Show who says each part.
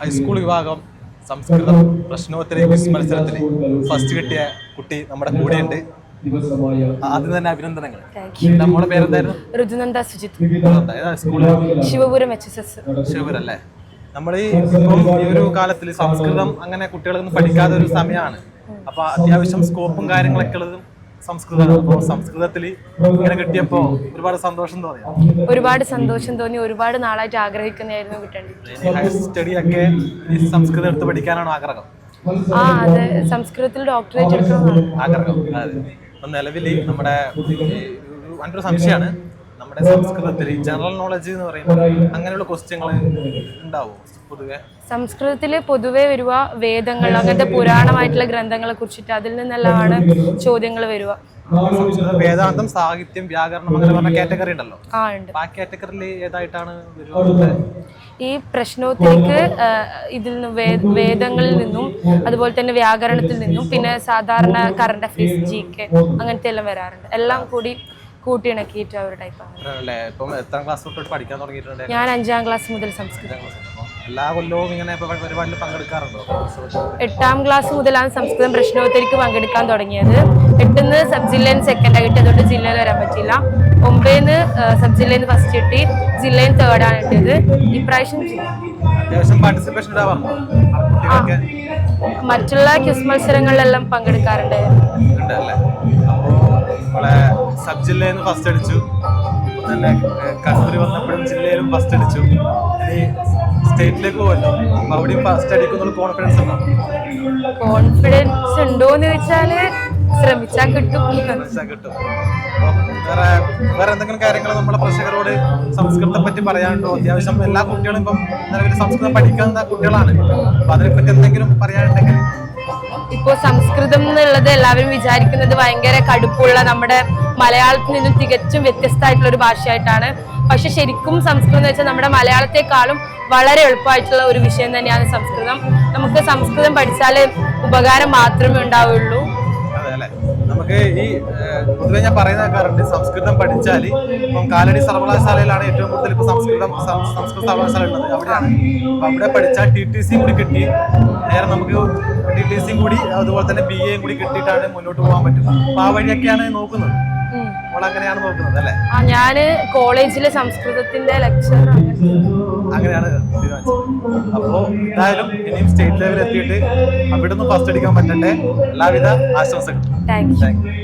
Speaker 1: High school വിഭാഗം സംസ്കൃതം പ്രശ്നോത്തര quiz മത്സരത്തിൽ first കിട്ടിയ കുട്ടി നമ്മുടെ കൂടെയുണ്ട്. ആദ്യം തന്നെ അഭിനന്ദനങ്ങൾ. നമ്മുടെ പേരെന്തായിരുന്നു?
Speaker 2: ഋതുനന്ദ സുജിത്.
Speaker 1: ഇതെന്താ?
Speaker 2: ശിവപുരം എച്ച് എസ് എസ്
Speaker 1: ശിവപുരല്ലേ നമ്മൾ ഈ ഈ ഒരു കാലത്തിൽ സംസ്കൃതം അങ്ങനെ കുട്ടികളൊന്നും പഠിക്കാത്ത ഒരു സമയമാണ്. അപ്പൊ അത്യാവശ്യം സ്കോപ്പും കാര്യങ്ങളൊക്കെ ഉള്ളതും അപ്പോൾ സംസ്കൃതത്തിൽ ഇങ്ങനെ കിട്ടിയപ്പോ ഒരുപാട് സന്തോഷം തോന്നി
Speaker 2: ഒരുപാട് സന്തോഷം തോന്നി ഒരുപാട് നാളായിട്ട് ആഗ്രഹിക്കുന്നതായിരുന്നു കിട്ടേണ്ടത്
Speaker 1: ഹയർ സ്റ്റഡി ഒക്കെ ഈ സംസ്കൃതം എടുത്ത് പഠിക്കാനാണ് ആഗ്രഹം
Speaker 2: ആ അതെ സംസ്കൃതത്തിൽ ഡോക്ടറേറ്റ് എടുക്കണമെന്നാണ്
Speaker 1: ആഗ്രഹം അതെ നിലവിൽ നമ്മുടെ ഒരു സംശയമാണ് നമ്മുടെ സംസ്കൃതത്തിൽ ജനറൽ നോളജ് എന്ന് പറയുമ്പോൾ അങ്ങനെയുള്ള ക്വസ്റ്റ്യങ്ങൾ ഉണ്ടാവും പൊതുവെ?
Speaker 2: സംസ്കൃതത്തിൽ പൊതുവെ വരുക വേദങ്ങൾ അങ്ങനത്തെ പുരാണമായിട്ടുള്ള ഗ്രന്ഥങ്ങളെ കുറിച്ചിട്ട് അതിൽ നിന്നെല്ലാമാണ് ചോദ്യങ്ങൾ വരിക.
Speaker 1: വേദാന്തം സാഹിത്യം വ്യാകരണം അങ്ങനെ പറഞ്ഞ കാറ്റഗറി ഉണ്ടല്ലോ.
Speaker 2: ആ
Speaker 1: കാറ്റഗറിയിൽ ഏതായിട്ടാണ്
Speaker 2: ഈ പ്രശ്നോത്തരിക്ക് ഇതിൽ നിന്നും വേദങ്ങളിൽ നിന്നും അതുപോലെ തന്നെ വ്യാകരണത്തിൽ നിന്നും പിന്നെ സാധാരണ കറണ്ട് അഫയേഴ്സ് ജി കെ അങ്ങനത്തെ എല്ലാം വരാറുണ്ട്. എല്ലാം കൂടി കൂട്ടിയിണക്കിയിട്ട് ഒരു ടൈപ്പാണ്
Speaker 1: ഇപ്പം ക്ലാസ് തൊട്ട് പഠിക്കാൻ തുടങ്ങിയിട്ടുണ്ട്
Speaker 2: ഞാൻ അഞ്ചാം ക്ലാസ് മുതൽ സംസ്കൃതം
Speaker 1: എല്ലാ കൊല്ലവും ഇങ്ങനെ പരിപാടിയിൽ പങ്കെടുക്കാറുണ്ടോ?
Speaker 2: എട്ടാം ക്ലാസ് മുതലാണ് സംസ്കൃതം പ്രശ്നോത്തരിക്ക് പങ്കെടുക്കാൻ തുടങ്ങിയത്. എട്ടിന്ന് സബ് ജില്ലയിൽ സെക്കൻഡ് ആയിട്ട് അതുകൊണ്ട് ജില്ലയിൽ വരാൻ പറ്റില്ല ഒമ്പതിന്ന് സബ് ജില്ലയിൽ നിന്ന് ഫസ്റ്റ് കിട്ടി. ജില്ലയിൽ തേർഡ് ആണ് കിട്ടിയത്. ഇപ്രാവശ്യം
Speaker 1: അത്യാവശ്യം പാർട്ടിസിപ്പേഷൻ
Speaker 2: മറ്റുള്ള ക്വിസ് മത്സരങ്ങളിലെല്ലാം പങ്കെടുക്കാറുണ്ട്.
Speaker 1: നമ്മളെ സബ് ജില്ലയിൽ നിന്ന് ഫസ്റ്റ് അടിച്ചു. തന്നെ കസ്തൂരി കണ്ണൂർ വന്നപ്പോഴും ജില്ലയിലും ഫസ്റ്റ് അടിച്ചു. ഇനി സ്റ്റേറ്റിലേക്ക് പോകല്ലോ അപ്പൊ അവിടെയും ഫസ്റ്റ് അടിക്കുന്ന കോൺഫിഡൻസ് ഉണ്ടോ?
Speaker 2: കോൺഫിഡൻസ് ഉണ്ടോന്ന് ചോദിച്ചാൽ ശ്രമിച്ചാൽ കിട്ടും.
Speaker 1: മനസ്സിലാക്കി കിട്ടും. വേറെ വേറെ എന്തെങ്കിലും കാര്യങ്ങൾ നമ്മളെ പ്രേക്ഷകരോട് സംസ്കൃതത്തെ പറ്റി പറയാനുണ്ടോ? അത്യാവശ്യം എല്ലാ കുട്ടികളും ഇപ്പം നിലവിൽ സംസ്കൃതം പഠിക്കുന്ന കുട്ടികളാണ്. അപ്പൊ അതിനെപ്പറ്റി എന്തെങ്കിലും പറയാനുണ്ടെങ്കിൽ
Speaker 2: ഇപ്പോ സംസ്കൃതം എന്നുള്ളത് എല്ലാവരും വിചാരിക്കുന്നത് ഭയങ്കര കടുപ്പുള്ള നമ്മുടെ മലയാളത്തിൽ നിന്നും തികച്ചും വ്യത്യസ്തമായിട്ടുള്ള ഒരു ഭാഷയായിട്ടാണ്. പക്ഷെ ശരിക്കും സംസ്കൃതം എന്ന് വെച്ചാൽ നമ്മുടെ മലയാളത്തെക്കാളും വളരെ എളുപ്പമായിട്ടുള്ള ഒരു വിഷയം തന്നെയാണ് സംസ്കൃതം. നമുക്ക് സംസ്കൃതം പഠിച്ചാൽ ഉപകാരം മാത്രമേ ഉണ്ടാവുള്ളൂ.
Speaker 1: ഈ പൊതുവെ ഞാൻ പറയുന്ന കേൾക്കാറുണ്ട്. സംസ്കൃതം പഠിച്ചാൽ ഇപ്പം കാലടി സർവകലാശാലയിലാണ് ഏറ്റവും കൂടുതൽ ഇപ്പം സംസ്കൃതം സംസ്കൃത സർവകലാശാല ഉള്ളത് അവിടെയാണ്. അപ്പം അവിടെ പഠിച്ചാൽ ടി ടി സി കൂടി കിട്ടി. നേരെ നമുക്ക് ടി ടി സിയും കൂടി അതുപോലെ തന്നെ ബി എയും കൂടി കിട്ടിയിട്ടാണ് മുന്നോട്ട് പോകാൻ പറ്റുന്നത്. അപ്പോൾ ആ വഴിയൊക്കെയാണ് നോക്കുന്നത്. അങ്ങനെയാണ് നോക്കുന്നത് അല്ലേ?
Speaker 2: ആ ഞാൻ കോളേജിലെ സംസ്കൃതത്തിന്റെ ലെക്ചർ
Speaker 1: അങ്ങനെയാണ് അപ്പോ എന്തായാലും ഇനിയും സ്റ്റേറ്റ് ലെവലിൽ എത്തിയിട്ട് അവിടുന്ന് ഫസ്റ്റ് അടിക്കാൻ പറ്റട്ടെ. എല്ലാവിധ ആശംസകളും.
Speaker 2: Thank you